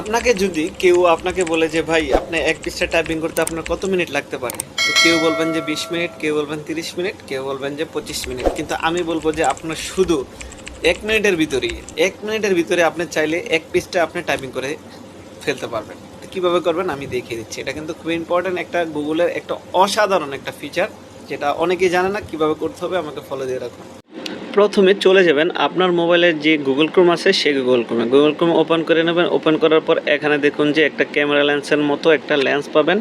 আপনাকে যদি কেউ আপনাকে বলে যে, ভাই, আপনি এক পৃষ্ঠা টাইপিং করতে আপনার কত মিনিট লাগতে পারে? তো কেউ বলবেন যে, বিশ মিনিট কেউ বলবেন তিরিশ মিনিট, কেউ বলবেন যে, পঁচিশ মিনিট। কিন্তু আমি বলব যে, আপনার শুধু এক মিনিটের ভিতরেই, এক মিনিটের ভিতরে আপনি চাইলে এক পৃষ্ঠা আপনি টাইপিং করে ফেলতে পারবেন। তো কীভাবে করবেন? আমি দেখিয়ে দিচ্ছি। এটা কিন্তু খুব ইম্পর্ট্যান্ট একটা গুগলের একটা অসাধারণ একটা ফিচার যেটা অনেকেই জানে না কীভাবে করতে হবে, আমাকে ফলো দিয়ে রাখুন। প্রথমে চলে যাবেন আপনার মোবাইলের যে গুগল ক্রোম আছে সেই গুগল ক্রোমে গুগল ক্রোম ওপেন করে নেবেন ওপেন করার পর এখানে দেখুন যে একটা ক্যামেরা লেন্সের মতো একটা লেন্স পাবেন।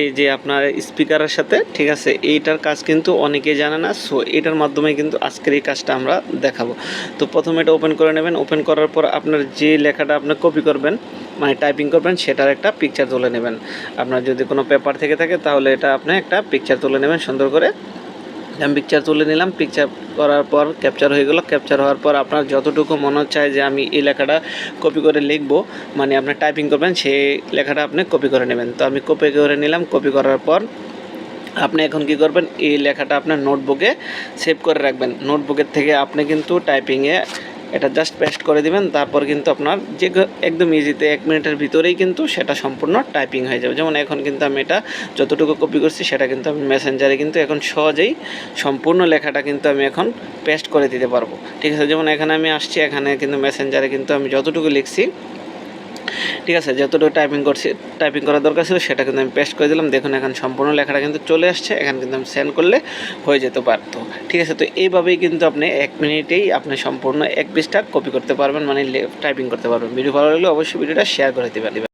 এই যে আপনার স্পিকারের সাথে, ঠিক আছে? এইটার কাজ কিন্তু অনেকেই জানে না সো এটার মাধ্যমে কিন্তু আজকের এই কাজটা আমরা দেখাবো। তো প্রথমে এটা ওপেন করে নেবেন ওপেন করার পর আপনার যে লেখাটা আপনি কপি করবেন মানে টাইপিং করবেন, সেটার একটা পিকচার তুলে নেবেন। আপনার যদি কোনো পেপার থেকে থাকে, তাহলে এটা আপনি একটা পিকচার তুলে নেবেন সুন্দর করে। আমি পিকচার তুলে নিলাম। পিকচার করার পর ক্যাপচার হয়ে গেল। ক্যাপচার হওয়ার পর আপনার যতটুকু মনে চায় যে আমি এই লেখাটা কপি করে লিখব মানে আপনি টাইপিং করবেন, সেই লেখাটা আপনি কপি করে নেবেন। তো আমি কপি করে নিলাম। কপি করার পর আপনি এখন কি করবেন? এই লেখাটা আপনার নোটবুকে সেভ করে রাখবেন। নোটবুকের থেকে আপনি কিন্তু টাইপিংয়ে এটা জাস্ট পেস্ট করে দিবেন, তারপর কিন্তু আপনার যে একদম ইজিতে এক মিনিটের ভিতরেই কিন্তু সেটা সম্পূর্ণ টাইপিং হয়ে যাবে। যেমন এখন কিন্তু আমি এটা যতটুকু কপি করছি, সেটা কিন্তু আমি মেসেঞ্জারে কিন্তু এখন সহজেই সম্পূর্ণ লেখাটা কিন্তু আমি এখন পেস্ট করে দিতে পারব। ঠিক আছে? যেমন এখানে আমি আসছি, এখানে কিন্তু মেসেঞ্জারে কিন্তু আমি যতটুকু লিখছি ঠিক আছে, যতটুকু টাইপিং করছি টাইপিং করার দরকার ছিল সেটা কিন্তু আমি পেস্ট করে দিলাম। দেখুন, এখন সম্পূর্ণ লেখাটা কিন্তু চলে আসছে। এখানে কিন্তু আমি সেন্ড করলে হয়ে যেতে পারতো। ঠিক আছে, তো এইভাবেই কিন্তু আপনি এক মিনিটেই আপনি সম্পূর্ণ এক পিসটা কপি করতে পারবেন মানে টাইপিং করতে পারবেন। ভিডিও ভালো লাগলে অবশ্যই ভিডিওটা শেয়ার করে দেবেন।